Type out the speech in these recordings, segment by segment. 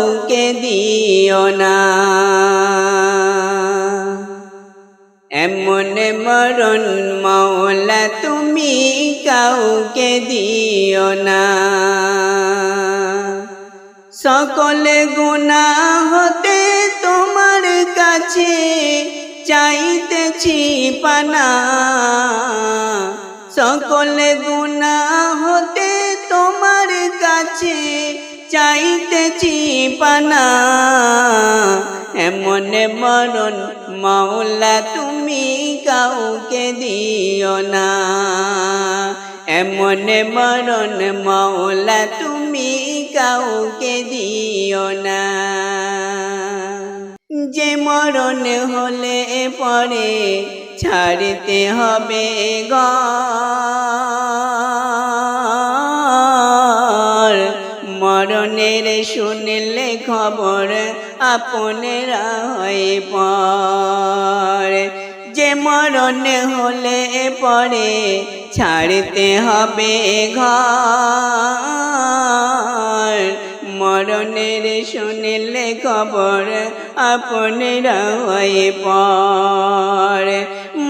কাউকে দিও না। এমন মরণ মৌলা তুমি কাউকে দিও না। সকলে গুণা হতে তোমার কাছে চাইতেছি পানা। সকলে গুণা পানা এমন মরণ মাওলা তুমি কাউকে দিও না। এমন মরণ মাওলা তুমি কাউকে দিও না। যে মরণ হলে পরে ছাড়তে হবে ঘর মরণের শুনলে খবর আপনেরা হয়ে পর যে মরণ হলে পরে ছাড়তে হবে ঘর। মরণের শুনলে খবর আপনেরা হয়ে পর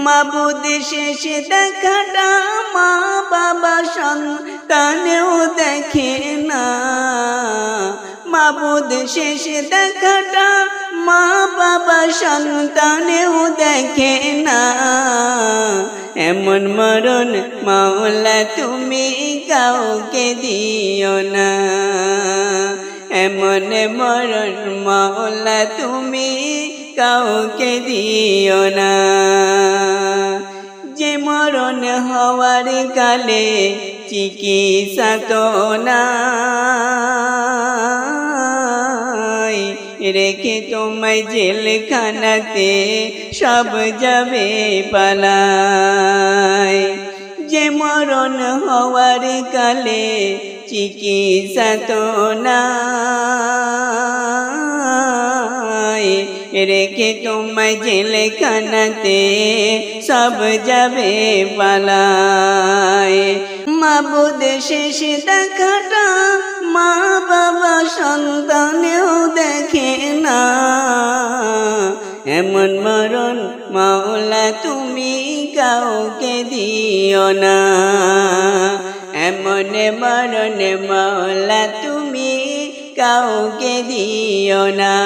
মাবুদ শেষ দেখাটা মা বাবা সন্তানেও দেখে না। মাবুদ শেষ দেখাটা মা বাবা সন্তানেও দেখে না। এমন মরণ মাওলা তুমি কাউকে দিও না। এমন মরণ মাওলা তুমি কাউকে দিও না। মরণ হওয়ার কালে চিকিৎসা তো নাই। রেখে তোমায় জেলখানাতে সব যাবে পালায় যে মরণ হওয়ার কালে চিকিৎসা তো নাই। রেখে তোমায় জেলখানাতে সব যাবে পালায়। মাবুদ শেষ দেখাটা মা বাবা সন্তানেও দেখে না। এমন মরণ মাওলা তুমি কাউকে দিও না। এমন মরণ মাওলা তুমি কাউকে দিও না।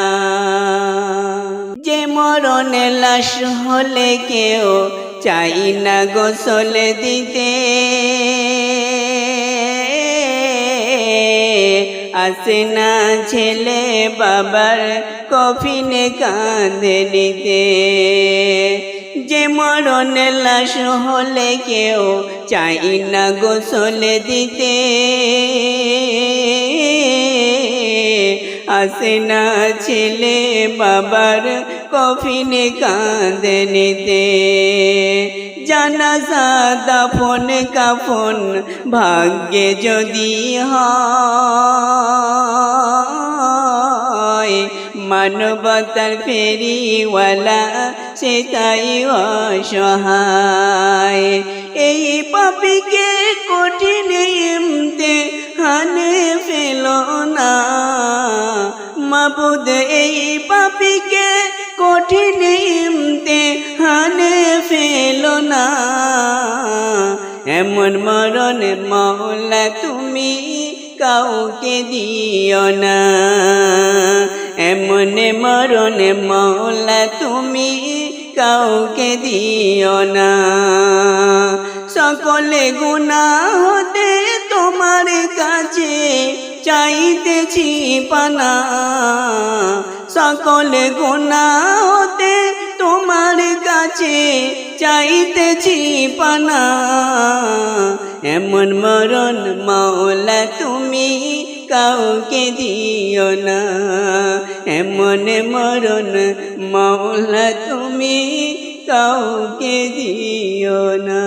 যে মরণে লাশ হলে কেউ চাই না গোসল দিতে। আসে না ছেলে বাবার কফিনে কাঁদে নিতে। যে মরণ লাশ হলে কেউ চাই না গোসল দিতে। আসে না ছেলে বাবার কফিনে কাঁদে নিতে জানাজা দাফন কাফন ভাগ্যে যদি হয়, মানবতার ফেরিওয়ালা সে তাই অসহায়। এই পাপিকে কঠিন হানে ফেল না। মাবুদ, এই পাপিকে কঠিন ইমতে হানে ফেল না। এমন মরণ মহলা তুমি কাউকে দিও না। এমন মরণ মহলা তুমি কাউকে দিও না। সকলে গুণা হতে তোমার কাছে। চাইতেছি পানা। সকলে গুণা হতে তোমার কাছে চাইতেছি পানা। এমন মরণ মাওলা তুমি কাউকে দিও না। এমন মরণ মাওলা তুমি কাউকে দিও না।